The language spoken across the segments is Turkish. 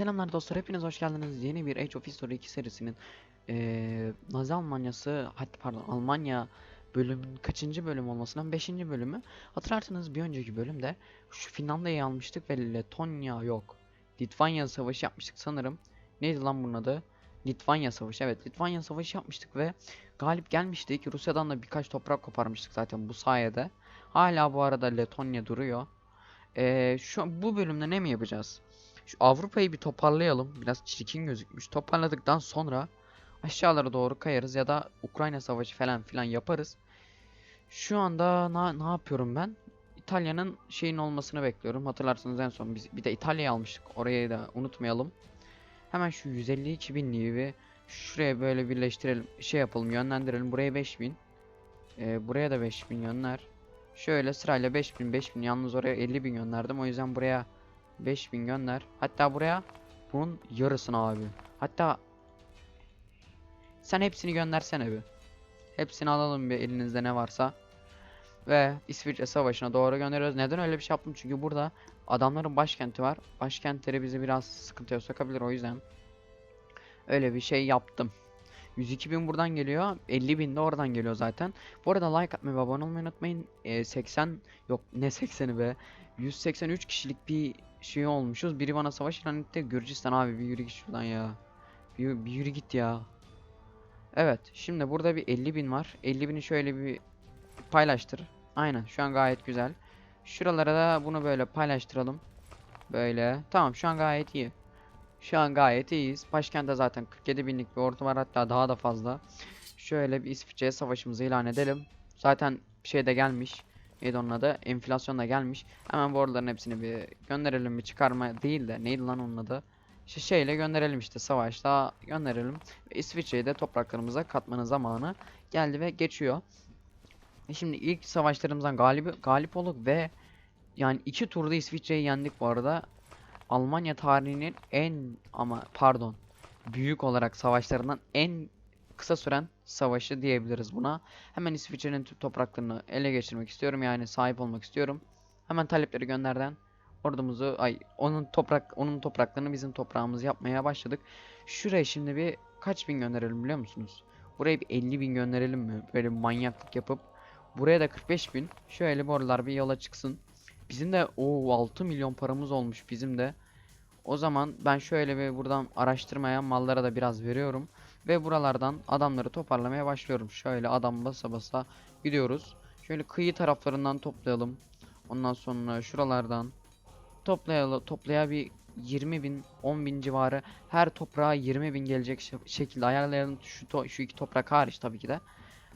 Selamlar dostlar, hepiniz hoş geldiniz. Yeni bir Age of History 2 serisinin eee Nazi Almanyası, hatta pardon Almanya bölümün kaçıncı bölüm olmasından 5. bölümü. Hatırlarsanız bir önceki bölümde şu Finlandiya'yı almıştık ve Letonya yok. Litvanya Savaşı yapmıştık sanırım. Neydi lan bunun adı? Litvanya Savaşı. Evet, Litvanya Savaşı yapmıştık ve galip gelmiştik. Rusya'dan da birkaç toprak koparmıştık zaten bu sayede. Hala bu arada Letonya duruyor. Eee şu bu bölümde ne mi yapacağız? Şu Avrupa'yı bir toparlayalım. Biraz çirkin gözükmüş. Toparladıktan sonra aşağılara doğru kayarız ya da Ukrayna savaşı falan filan yaparız. Şu anda na, ne yapıyorum ben? İtalya'nın şeyin olmasını bekliyorum. Hatırlarsınız en son biz bir de İtalya'yı almıştık. Orayı da unutmayalım. Hemen şu 152 binliği bir şuraya böyle birleştirelim. Şey yapalım yönlendirelim. Buraya 5000. Ee, buraya da 5000 yönler. Şöyle sırayla 5000 5000 yalnız oraya 50 bin gönderdim. O yüzden buraya 5000 gönder. Hatta buraya bunun yarısını abi. Hatta sen hepsini göndersene bir. Hepsini alalım bir elinizde ne varsa. Ve İsviçre Savaşı'na doğru gönderiyoruz. Neden öyle bir şey yaptım? Çünkü burada adamların başkenti var. Başkentleri bizi biraz sıkıntıya sokabilir o yüzden. Öyle bir şey yaptım. 102 bin buradan geliyor. 50 bin de oradan geliyor zaten. Bu arada like atmayı ve abone olmayı unutmayın. Ee, 80 yok ne 80'i be. 183 kişilik bir şey olmuşuz. Biri bana savaş ilan etti. Gürcistan abi bir yürü git şuradan ya. Bir, bir yürü git ya. Evet şimdi burada bir 50 bin var. 50 bini şöyle bir paylaştır. Aynen şu an gayet güzel. Şuralara da bunu böyle paylaştıralım. Böyle. Tamam şu an gayet iyi. Şu an gayet iyiyiz. Başkentte zaten 47 binlik bir ordu var hatta daha da fazla. Şöyle bir İsviçre'ye savaşımızı ilan edelim. Zaten şey de gelmiş. Neydi onun adı? Enflasyon da gelmiş. Hemen bu oraların hepsini bir gönderelim bir çıkarma değil de neydi lan onun adı? İşte şeyle gönderelim işte savaşta gönderelim. Ve İsviçre'yi de topraklarımıza katmanın zamanı geldi ve geçiyor. E Şimdi ilk savaşlarımızdan galip galip olduk ve yani iki turda İsviçre'yi yendik bu arada. Almanya tarihinin en ama pardon büyük olarak savaşlarından en kısa süren savaşı diyebiliriz buna. Hemen İsviçre'nin tüm topraklarını ele geçirmek istiyorum yani sahip olmak istiyorum. Hemen talepleri gönderden ordumuzu ay onun toprak onun topraklarını bizim toprağımız yapmaya başladık. Şuraya şimdi bir kaç bin gönderelim biliyor musunuz? Buraya bir 50 bin gönderelim mi? Böyle bir manyaklık yapıp. Buraya da 45 bin. Şöyle bu oralar bir yola çıksın. Bizim de o 6 milyon paramız olmuş bizim de. O zaman ben şöyle bir buradan araştırmaya mallara da biraz veriyorum. Ve buralardan adamları toparlamaya başlıyorum. Şöyle adam basa basa gidiyoruz. Şöyle kıyı taraflarından toplayalım. Ondan sonra şuralardan toplayalım. Toplaya bir 20 bin 10 bin civarı her toprağa 20 bin gelecek şe- şekilde ayarlayalım. Şu, şu iki toprak hariç tabii ki de.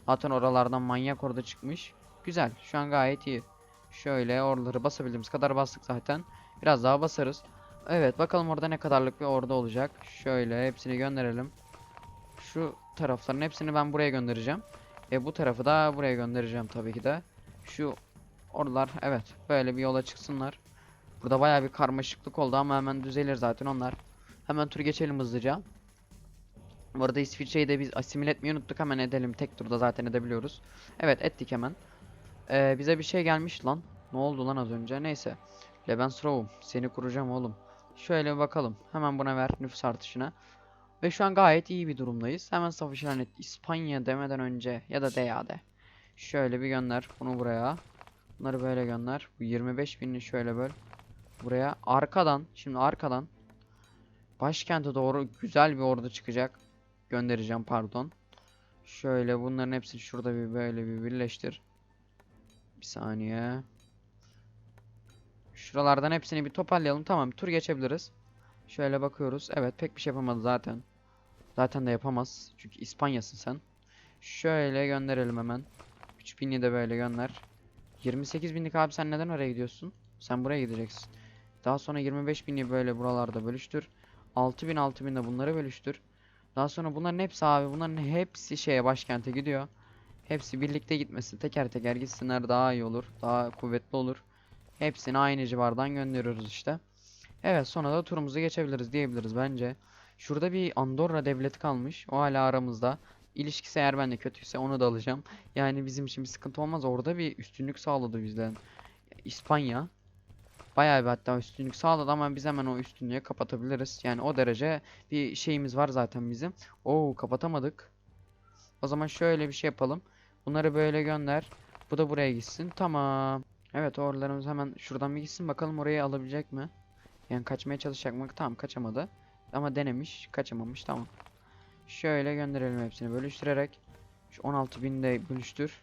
Zaten oralardan manyak orada çıkmış. Güzel. Şu an gayet iyi. Şöyle oraları basabildiğimiz kadar bastık zaten. Biraz daha basarız. Evet bakalım orada ne kadarlık bir orada olacak. Şöyle hepsini gönderelim. Şu tarafların hepsini ben buraya göndereceğim. E bu tarafı da buraya göndereceğim tabii ki de. Şu oralar evet böyle bir yola çıksınlar. Burada bayağı bir karmaşıklık oldu ama hemen düzelir zaten onlar. Hemen tur geçelim hızlıca. Bu arada İsviçre'yi de biz asimile etmeyi unuttuk hemen edelim. Tek turda zaten edebiliyoruz. Evet ettik hemen. Ee, bize bir şey gelmiş lan. Ne oldu lan az önce? Neyse. Lebensraum seni kuracağım oğlum. Şöyle bakalım. Hemen buna ver nüfus artışına. Ve şu an gayet iyi bir durumdayız. Hemen savaş ilan et. İspanya demeden önce ya da de. Şöyle bir gönder. Bunu buraya. Bunları böyle gönder. Bu 25 binini şöyle böl. Buraya. Arkadan. Şimdi arkadan. Başkente doğru güzel bir ordu çıkacak. Göndereceğim pardon. Şöyle bunların hepsini şurada bir böyle bir birleştir. Bir saniye. Şuralardan hepsini bir toparlayalım. Tamam tur geçebiliriz. Şöyle bakıyoruz. Evet pek bir şey yapamadı zaten. Zaten de yapamaz. Çünkü İspanya'sın sen. Şöyle gönderelim hemen. 3000'i de böyle gönder. 28 binlik abi sen neden oraya gidiyorsun? Sen buraya gideceksin. Daha sonra 25 bini böyle buralarda bölüştür. 6000 6000 de bunları bölüştür. Daha sonra bunların hepsi abi bunların hepsi şeye başkente gidiyor. Hepsi birlikte gitmesi teker teker gitsinler daha iyi olur. Daha kuvvetli olur. Hepsini aynı civardan gönderiyoruz işte. Evet sonra da turumuzu geçebiliriz diyebiliriz bence. Şurada bir Andorra devleti kalmış. O hala aramızda. İlişkisi eğer bende kötüyse onu da alacağım. Yani bizim için bir sıkıntı olmaz. Orada bir üstünlük sağladı bizden. İspanya. Bayağı bir hatta üstünlük sağladı ama biz hemen o üstünlüğü kapatabiliriz. Yani o derece bir şeyimiz var zaten bizim. Oo kapatamadık. O zaman şöyle bir şey yapalım. Bunları böyle gönder. Bu da buraya gitsin. Tamam. Evet oralarımız hemen şuradan bir gitsin. Bakalım orayı alabilecek mi? Yani kaçmaya çalışacak mı? Tamam kaçamadı. Ama denemiş. Kaçamamış. Tamam. Şöyle gönderelim hepsini bölüştürerek. Şu 16.000 de bölüştür.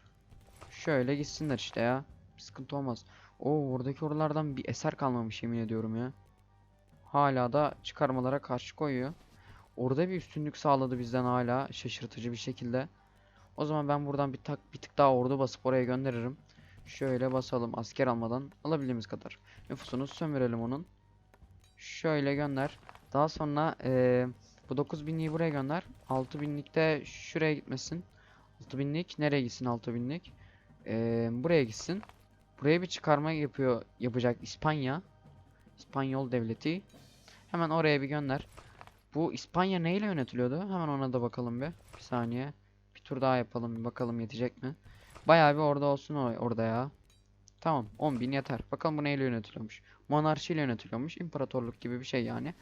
Şöyle gitsinler işte ya. Bir sıkıntı olmaz. Oo oradaki oralardan bir eser kalmamış yemin ediyorum ya. Hala da çıkarmalara karşı koyuyor. Orada bir üstünlük sağladı bizden hala şaşırtıcı bir şekilde. O zaman ben buradan bir tak bir tık daha ordu basıp oraya gönderirim. Şöyle basalım asker almadan alabildiğimiz kadar. Nüfusunu sömürelim onun. Şöyle gönder. Daha sonra eee bu 9000'liği buraya gönder. 6000'lik de şuraya gitmesin. 6000'lik nereye gitsin 6000'lik? Eee buraya gitsin. Buraya bir çıkarma yapıyor yapacak İspanya. İspanyol devleti. Hemen oraya bir gönder. Bu İspanya neyle yönetiliyordu? Hemen ona da bakalım bir. Bir saniye. Bir tur daha yapalım bakalım yetecek mi? Bayağı bir orada olsun orada ya. Tamam 10.000 yeter. Bakalım bu neyle yönetiliyormuş. Monarşiyle yönetiliyormuş. İmparatorluk gibi bir şey yani.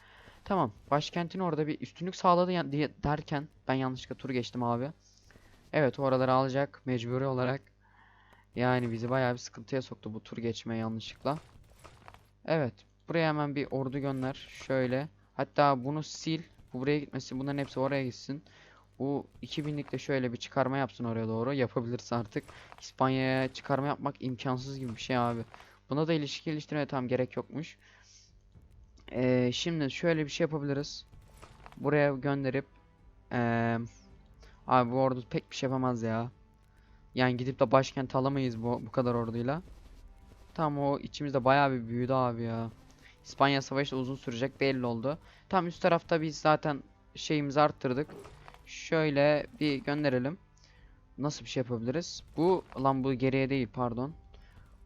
Tamam. Başkentin orada bir üstünlük sağladı diye derken ben yanlışlıkla tur geçtim abi. Evet o oraları alacak mecburi olarak. Yani bizi bayağı bir sıkıntıya soktu bu tur geçme yanlışlıkla. Evet. Buraya hemen bir ordu gönder. Şöyle. Hatta bunu sil. Bu buraya gitmesin. Bunların hepsi oraya gitsin. Bu 2000'lik de şöyle bir çıkarma yapsın oraya doğru. Yapabilirse artık. İspanya'ya çıkarma yapmak imkansız gibi bir şey abi. Buna da ilişki geliştirmeye tam gerek yokmuş. Ee, şimdi şöyle bir şey yapabiliriz. Buraya gönderip eee abi bu ordu pek bir şey yapamaz ya. Yani gidip de başkent alamayız bu, bu kadar orduyla. Tam o içimizde bayağı bir büyüdü abi ya. İspanya Savaşı da uzun sürecek belli oldu. Tam üst tarafta biz zaten şeyimizi arttırdık. Şöyle bir gönderelim. Nasıl bir şey yapabiliriz? Bu lan bu geriye değil pardon.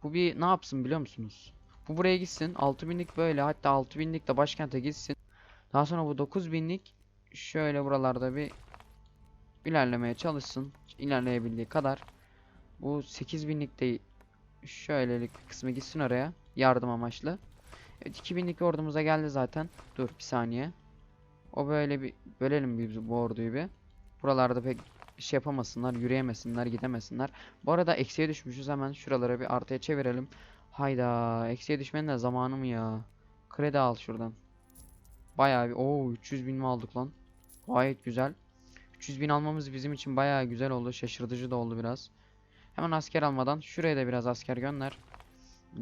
Bu bir ne yapsın biliyor musunuz? Bu buraya gitsin. 6000'lik böyle hatta 6000'lik de başkente gitsin. Daha sonra bu 9000'lik şöyle buralarda bir ilerlemeye çalışsın. İlerleyebildiği kadar. Bu 8000'lik de şöylelik kısmı gitsin oraya. Yardım amaçlı. Evet 2000'lik ordumuza geldi zaten. Dur bir saniye. O böyle bir bölelim bir bu orduyu bir. Buralarda pek şey yapamasınlar, yürüyemesinler, gidemesinler. Bu arada eksiye düşmüşüz hemen şuralara bir artıya çevirelim. Hayda eksiye düşmenin de zamanı mı ya? Kredi al şuradan. Bayağı bir ooo 300 bin mi aldık lan? Gayet güzel. 300 bin almamız bizim için bayağı güzel oldu. Şaşırtıcı da oldu biraz. Hemen asker almadan şuraya da biraz asker gönder.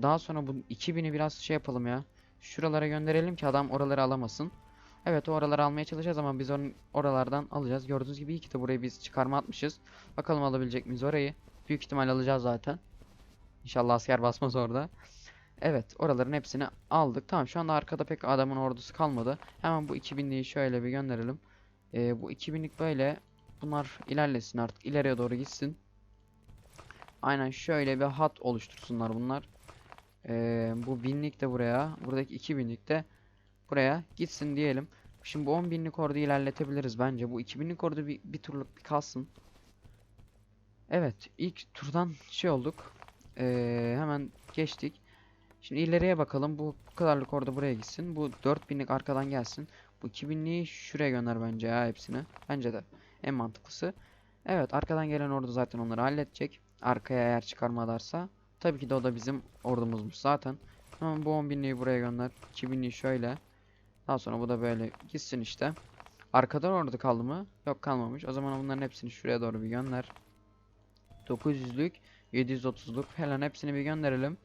Daha sonra bu 2000'i biraz şey yapalım ya. Şuralara gönderelim ki adam oraları alamasın. Evet o oraları almaya çalışacağız ama biz onun oralardan alacağız. Gördüğünüz gibi iyi ki de burayı biz çıkarma atmışız. Bakalım alabilecek miyiz orayı. Büyük ihtimal alacağız zaten. İnşallah asker basmaz orada. Evet oraların hepsini aldık. Tamam şu anda arkada pek adamın ordusu kalmadı. Hemen bu 2000'liği şöyle bir gönderelim. Ee, bu 2000'lik böyle. Bunlar ilerlesin artık. ileriye doğru gitsin. Aynen şöyle bir hat oluştursunlar bunlar. Ee, bu binlik de buraya. Buradaki 2000'lik de buraya gitsin diyelim. Şimdi bu 10.000'lik ordu ilerletebiliriz bence. Bu 2000'lik ordu bir, bir turluk bir kalsın. Evet ilk turdan şey olduk. Ee, hemen geçtik. Şimdi ileriye bakalım. Bu, kadarlık orada buraya gitsin. Bu 4000'lik arkadan gelsin. Bu 2000'liği şuraya gönder bence ya hepsini. Bence de en mantıklısı. Evet arkadan gelen ordu zaten onları halledecek. Arkaya eğer çıkarmalarsa. Tabii ki de o da bizim ordumuzmuş zaten. Hemen bu 10.000'liği buraya gönder. 2000'liği şöyle. Daha sonra bu da böyle gitsin işte. Arkadan ordu kaldı mı? Yok kalmamış. O zaman bunların hepsini şuraya doğru bir gönder. 900'lük, 730'luk falan hepsini bir gönderelim.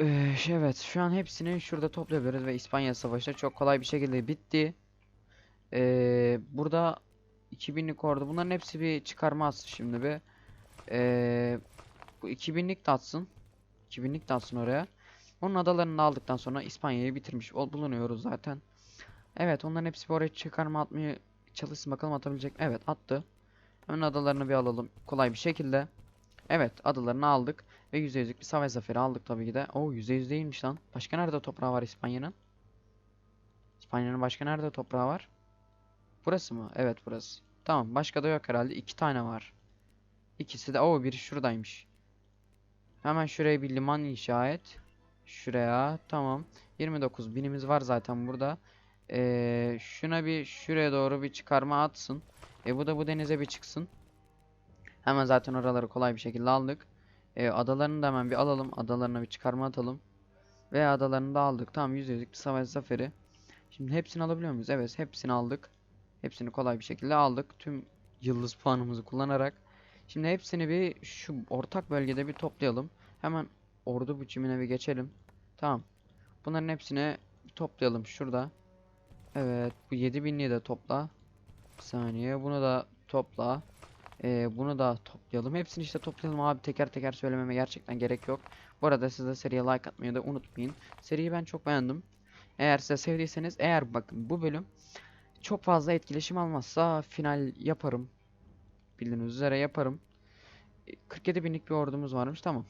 Ee, evet şu an hepsini şurada toplayabiliriz ve İspanya Savaşı çok kolay bir şekilde bitti. Ee, burada 2000'lik ordu bunların hepsi bir çıkarma atsın şimdi bir. Ee, bu 2000'lik de atsın. 2000'lik de atsın oraya. Onun adalarını da aldıktan sonra İspanya'yı bitirmiş bulunuyoruz zaten. Evet onların hepsi bir oraya çıkarma atmaya çalışsın bakalım atabilecek. Evet attı. Hemen adalarını bir alalım kolay bir şekilde. Evet adalarını aldık. Ve %100'lük bir savaş zaferi aldık tabii ki de. Oo %100 değilmiş lan. Başka nerede toprağı var İspanya'nın? İspanya'nın başka nerede toprağı var? Burası mı? Evet burası. Tamam başka da yok herhalde. İki tane var. İkisi de. Oo biri şuradaymış. Hemen şuraya bir liman inşa et. Şuraya tamam. 29 binimiz var zaten burada. Ee, şuna bir şuraya doğru bir çıkarma atsın. E bu da bu denize bir çıksın. Hemen zaten oraları kolay bir şekilde aldık. E, adalarını da hemen bir alalım. Adalarına bir çıkarma atalım. Ve adalarını da aldık. Tamam %100'lük bir savaş zaferi. Şimdi hepsini alabiliyor muyuz? Evet hepsini aldık. Hepsini kolay bir şekilde aldık. Tüm yıldız puanımızı kullanarak. Şimdi hepsini bir şu ortak bölgede bir toplayalım. Hemen ordu biçimine bir geçelim. Tamam. Bunların hepsini toplayalım şurada. Evet bu 7000'liği de topla. Bir saniye bunu da topla. Ee, bunu da toplayalım. Hepsini işte toplayalım abi teker teker söylememe gerçekten gerek yok. Bu arada siz de seriye like atmayı da unutmayın. Seriyi ben çok beğendim. Eğer size sevdiyseniz eğer bakın bu bölüm çok fazla etkileşim almazsa final yaparım. Bildiğiniz üzere yaparım. E, 47 binlik bir ordumuz varmış tamam.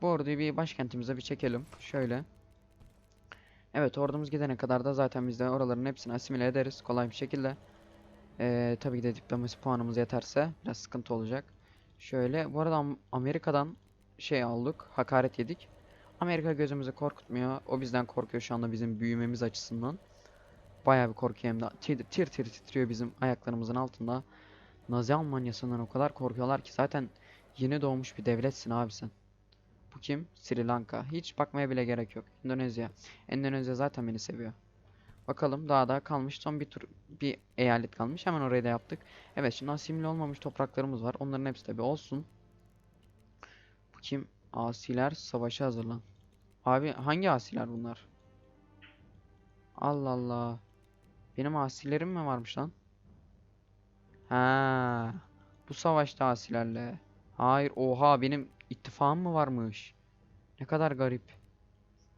Bu orduyu bir başkentimize bir çekelim. Şöyle. Evet ordumuz gidene kadar da zaten biz de oraların hepsini asimile ederiz kolay bir şekilde. Ee, tabii ki de diplomasi puanımız yeterse biraz sıkıntı olacak. Şöyle bu arada Am- Amerika'dan şey aldık hakaret yedik. Amerika gözümüzü korkutmuyor. O bizden korkuyor şu anda bizim büyümemiz açısından. Bayağı bir korkuyor hem de tir tir, tir titriyor bizim ayaklarımızın altında. Nazi Almanyası'ndan o kadar korkuyorlar ki zaten yeni doğmuş bir devletsin abi sen. Bu kim? Sri Lanka. Hiç bakmaya bile gerek yok. Endonezya. Endonezya zaten beni seviyor. Bakalım daha da kalmış. Son bir tur bir eyalet kalmış. Hemen orayı da yaptık. Evet şimdi asimile olmamış topraklarımız var. Onların hepsi tabi olsun. Bu kim? Asiler savaşa hazırlan. Abi hangi asiler bunlar? Allah Allah. Benim asilerim mi varmış lan? Ha, bu savaşta asilerle. Hayır, oha benim ittifakım mı varmış? Ne kadar garip.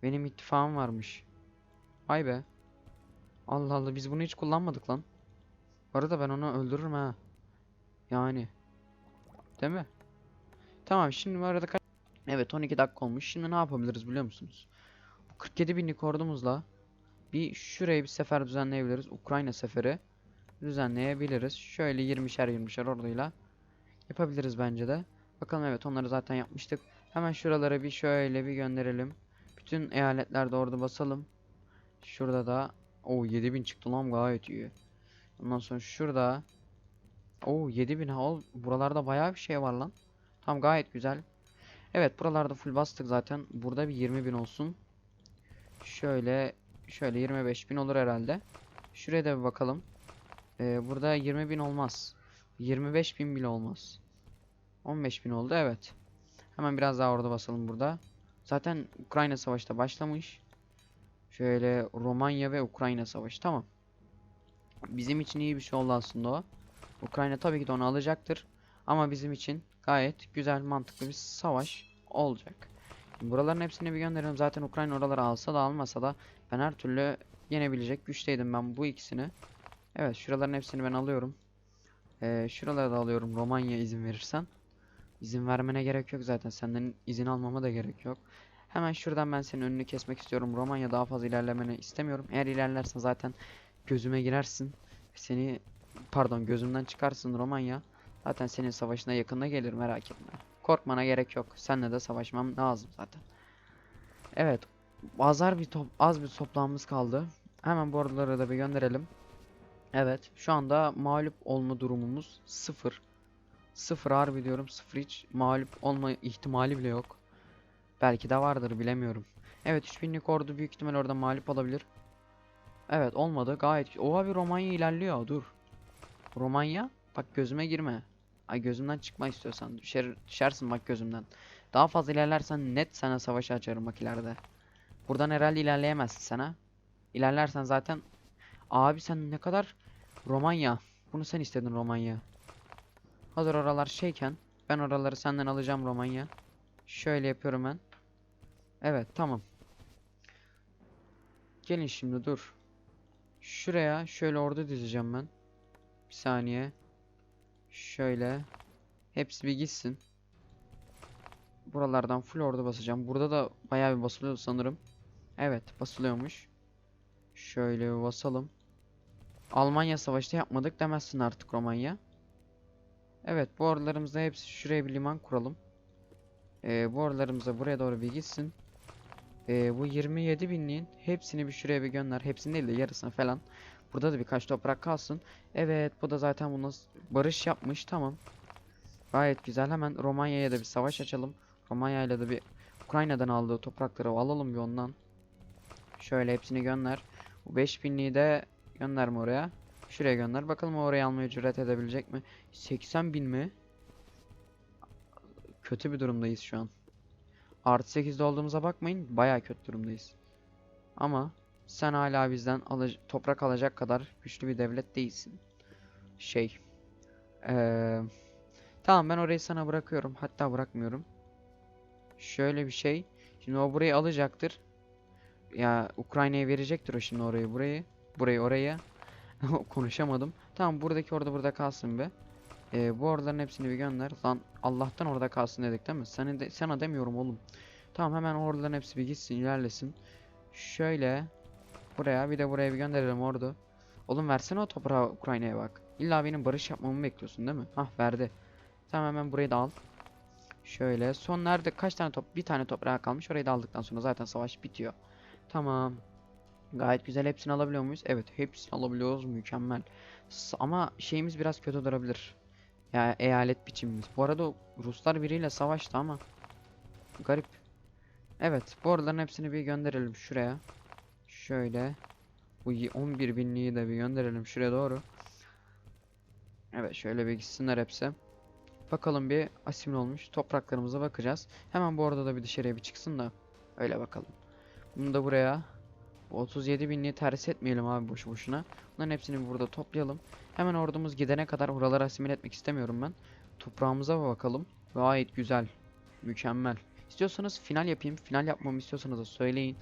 Benim ittifakım varmış. Vay be. Allah Allah biz bunu hiç kullanmadık lan. Arada ben onu öldürürüm ha. Yani. Değil mi? Tamam şimdi bu arada kaç... Evet 12 dakika olmuş. Şimdi ne yapabiliriz biliyor musunuz? Bu 47 binlik ordumuzla bir şuraya bir sefer düzenleyebiliriz. Ukrayna seferi düzenleyebiliriz. Şöyle 20'şer 20'şer orduyla yapabiliriz bence de. Bakalım evet onları zaten yapmıştık. Hemen şuralara bir şöyle bir gönderelim. Bütün eyaletlerde ordu basalım. Şurada da o 7000 çıktı lan gayet iyi. Ondan sonra şurada o 7000 ha ol buralarda bayağı bir şey var lan. Tamam gayet güzel. Evet buralarda full bastık zaten. Burada bir 20000 olsun. Şöyle şöyle 25000 olur herhalde. Şuraya da bir bakalım. Ee, burada 20000 olmaz. 25000 bile olmaz. 15000 oldu evet. Hemen biraz daha orada basalım burada. Zaten Ukrayna savaşı da başlamış. Şöyle Romanya ve Ukrayna savaşı tamam. Bizim için iyi bir şey oldu aslında o. Ukrayna tabii ki de onu alacaktır. Ama bizim için gayet güzel mantıklı bir savaş olacak. Şimdi buraların hepsini bir gönderelim. Zaten Ukrayna oraları alsa da almasa da ben her türlü yenebilecek güçteydim ben bu ikisini. Evet şuraların hepsini ben alıyorum. Ee, şuraları da alıyorum Romanya izin verirsen. İzin vermene gerek yok zaten. Senden izin almama da gerek yok. Hemen şuradan ben senin önünü kesmek istiyorum. Romanya daha fazla ilerlemeni istemiyorum. Eğer ilerlersen zaten gözüme girersin. Seni pardon gözümden çıkarsın Romanya. Zaten senin savaşına yakında gelir merak etme. Korkmana gerek yok. Seninle de savaşmam lazım zaten. Evet. Azar bir top, az bir toprağımız kaldı. Hemen bu orduları da bir gönderelim. Evet. Şu anda mağlup olma durumumuz sıfır. Sıfır harbi diyorum. Sıfır hiç mağlup olma ihtimali bile yok. Belki de vardır bilemiyorum. Evet 3000'lik ordu büyük ihtimal orada mağlup olabilir. Evet olmadı gayet. Oha bir Romanya ilerliyor dur. Romanya bak gözüme girme. Ay gözümden çıkma istiyorsan düşer, düşersin bak gözümden. Daha fazla ilerlersen net sana savaş açarım bak ileride. Buradan herhalde ilerleyemezsin sana. İlerlersen zaten abi sen ne kadar Romanya. Bunu sen istedin Romanya. Hazır oralar şeyken ben oraları senden alacağım Romanya. Şöyle yapıyorum ben. Evet tamam. Gelin şimdi dur. Şuraya şöyle ordu dizeceğim ben. Bir saniye. Şöyle. Hepsi bir gitsin. Buralardan full ordu basacağım. Burada da bayağı bir basılıyor sanırım. Evet basılıyormuş. Şöyle basalım. Almanya savaşta yapmadık demezsin artık Romanya. Evet bu oralarımızda hepsi şuraya bir liman kuralım. Ee, bu oralarımıza buraya doğru bir gitsin. Ee, bu 27 binliğin hepsini bir şuraya bir gönder. Hepsini değil de yarısını falan. Burada da birkaç toprak kalsın. Evet bu da zaten bunu barış yapmış. Tamam. Gayet güzel. Hemen Romanya'ya da bir savaş açalım. Romanya ile de bir Ukrayna'dan aldığı toprakları alalım bir ondan. Şöyle hepsini gönder. Bu 5000'liği de gönderme oraya. Şuraya gönder. Bakalım oraya almaya cüret edebilecek mi? 80 bin mi? Kötü bir durumdayız şu an. Artı 8'de olduğumuza bakmayın. Baya kötü durumdayız. Ama sen hala bizden alıc- toprak alacak kadar güçlü bir devlet değilsin. Şey. Eee tamam ben orayı sana bırakıyorum. Hatta bırakmıyorum. Şöyle bir şey. Şimdi o burayı alacaktır. Ya Ukrayna'ya verecektir o şimdi orayı burayı. Burayı oraya. Konuşamadım. Tamam buradaki orada burada kalsın be. Ee, bu oraların hepsini bir gönder. Lan Allah'tan orada kalsın dedik değil mi? Sana, de, sana demiyorum oğlum. Tamam hemen oraların hepsi bir gitsin ilerlesin. Şöyle. Buraya bir de buraya bir gönderelim ordu. Oğlum versene o toprağı Ukrayna'ya bak. İlla benim barış yapmamı bekliyorsun değil mi? Hah verdi. Tamam hemen burayı da al. Şöyle son nerede kaç tane top bir tane toprağa kalmış orayı da aldıktan sonra zaten savaş bitiyor. Tamam. Gayet güzel hepsini alabiliyor muyuz? Evet hepsini alabiliyoruz mükemmel. Ama şeyimiz biraz kötü durabilir. Ya eyalet biçimimiz. Bu arada Ruslar biriyle savaştı ama garip. Evet bu araların hepsini bir gönderelim şuraya. Şöyle. Bu y- 11 binliği de bir gönderelim şuraya doğru. Evet şöyle bir gitsinler hepsi. Bakalım bir asimil olmuş. Topraklarımıza bakacağız. Hemen bu arada da bir dışarıya bir çıksın da öyle bakalım. Bunu da buraya bu 37 binliği ters etmeyelim abi boşu boşuna. Bunların hepsini burada toplayalım. Hemen ordumuz gidene kadar oraları asimil etmek istemiyorum ben. Toprağımıza bakalım. Gayet güzel. Mükemmel. İstiyorsanız final yapayım. Final yapmamı istiyorsanız da söyleyin.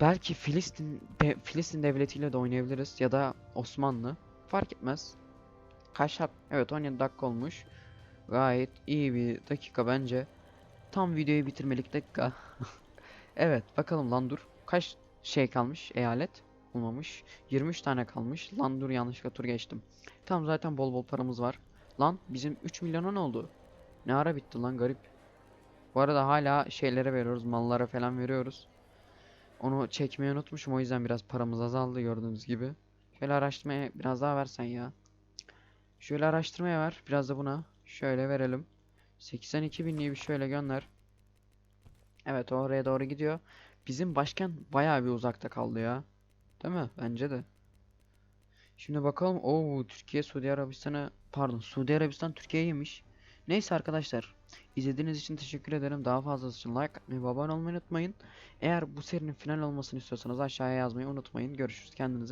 Belki Filistin Filistin devletiyle de oynayabiliriz ya da Osmanlı. Fark etmez. Kaç dak- Evet 17 dakika olmuş. Gayet iyi bir dakika bence. Tam videoyu bitirmelik dakika. Evet bakalım lan dur. Kaç şey kalmış eyalet? Olmamış. 23 tane kalmış. Lan dur yanlışlıkla tur geçtim. Tamam zaten bol bol paramız var. Lan bizim 3 milyona ne oldu? Ne ara bitti lan garip. Bu arada hala şeylere veriyoruz. Mallara falan veriyoruz. Onu çekmeyi unutmuşum. O yüzden biraz paramız azaldı gördüğünüz gibi. Şöyle araştırmaya biraz daha versen ya. Şöyle araştırmaya ver. Biraz da buna. Şöyle verelim. 82 binliği bir şöyle gönder. Evet oraya doğru gidiyor. Bizim başkent bayağı bir uzakta kaldı ya. Değil mi? Bence de. Şimdi bakalım. Oo Türkiye Suudi Arabistan'ı pardon Suudi Arabistan Türkiye'ye yemiş. Neyse arkadaşlar. izlediğiniz için teşekkür ederim. Daha fazlası için like atmayı ve abone olmayı unutmayın. Eğer bu serinin final olmasını istiyorsanız aşağıya yazmayı unutmayın. Görüşürüz. Kendinize